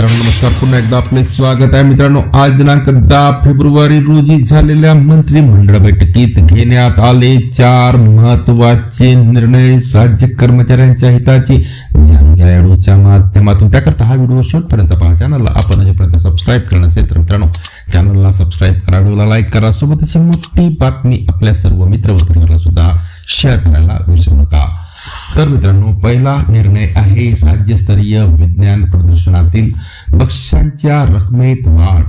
मित्रांनो नमस्कार. पुन्हा एकदा आपले स्वागत आहे. मित्रांनो आज दिनांक दहा फेब्रुवारी रोजी झालेल्या मंत्रिमंडळ बैठकीत घेण्यात आले चार महत्त्वाचे निर्णय. राज्य कर्मचाऱ्यांच्या हिताचे जाणून घ्या व्हिडिओच्या माध्यमातून. त्याकरता हा व्हिडिओ शेवटपर्यंत पहा. चॅनलला आपण अजूनपर्यंत सबस्क्राईब करणं असेल तर मित्रांनो चॅनलला सबस्क्राईब करा. व्हिडिओला लाईक करा. सोबतच मोठी बातमी आपल्या सर्व मित्र व सुद्धा शेअर करायला विसरू नका. तर मित्रांनो पहिला निर्णय आहे राज्यस्तरीय विज्ञान प्रदर्शनातील बक्षिसांच्या रकमेत वाढ.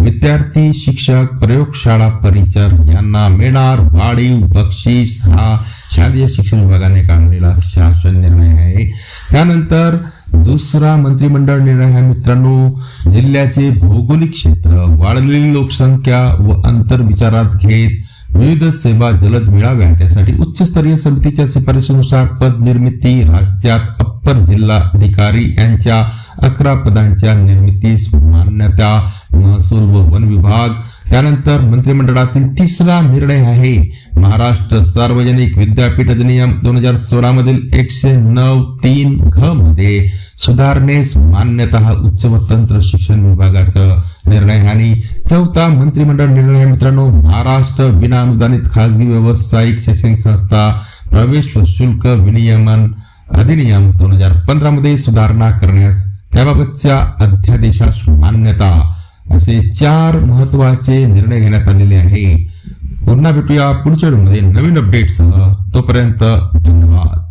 विद्यार्थी शिक्षक प्रयोगशाळा परिचर यांना मिळणार वाढीव बक्षीस. हा शालेय शिक्षण विभागाने काढलेला शासन निर्णय आहे. त्यानंतर दुसरा मंत्रिमंडळ निर्णय आहे मित्रांनो जिल्ह्याचे भौगोलिक क्षेत्र वाढलेली लोकसंख्या व अंतर विचारात घेत विविध सेवा जलद मिळाव्या त्यासाठी उच्चस्तरीय समितीच्या शिफारशीनुसार पद निर्मिती राज्यात अप्पर जिल्हा अधिकारी यांच्या अकरा पदांच्या निर्मितीस मान्यता महसूल व वन विभाग त्यानंतर मंत्रिमंडळातील तिसरा निर्णय आहे महाराष्ट्र सार्वजनिक विद्यापीठ अधिनियम दोन हजार सोळा मधील एकशे नऊ तीन घ मध्ये सुधारणेस मान्यता उच्च व तंत्र शिक्षण विभागाचा निर्णय आणि चौथा मंत्रिमंडळ निर्णय मित्रांनो महाराष्ट्र विनाअनुदानित खाजगी व्यावसायिक शैक्षणिक संस्था प्रवेश व शुल्क विनियमन अधिनियम दोन हजार पंधरा मध्ये सुधारणा करण्यास त्याबाबतच्या अध्यादेशास मान्यता असे चार महत्त्वाचे निर्णय घेण्यात आलेले आहे. पुन्हा भेटूया पुढच्या व्हिडिओमध्ये नवीन अपडेटसह तोपर्यंत धन्यवाद.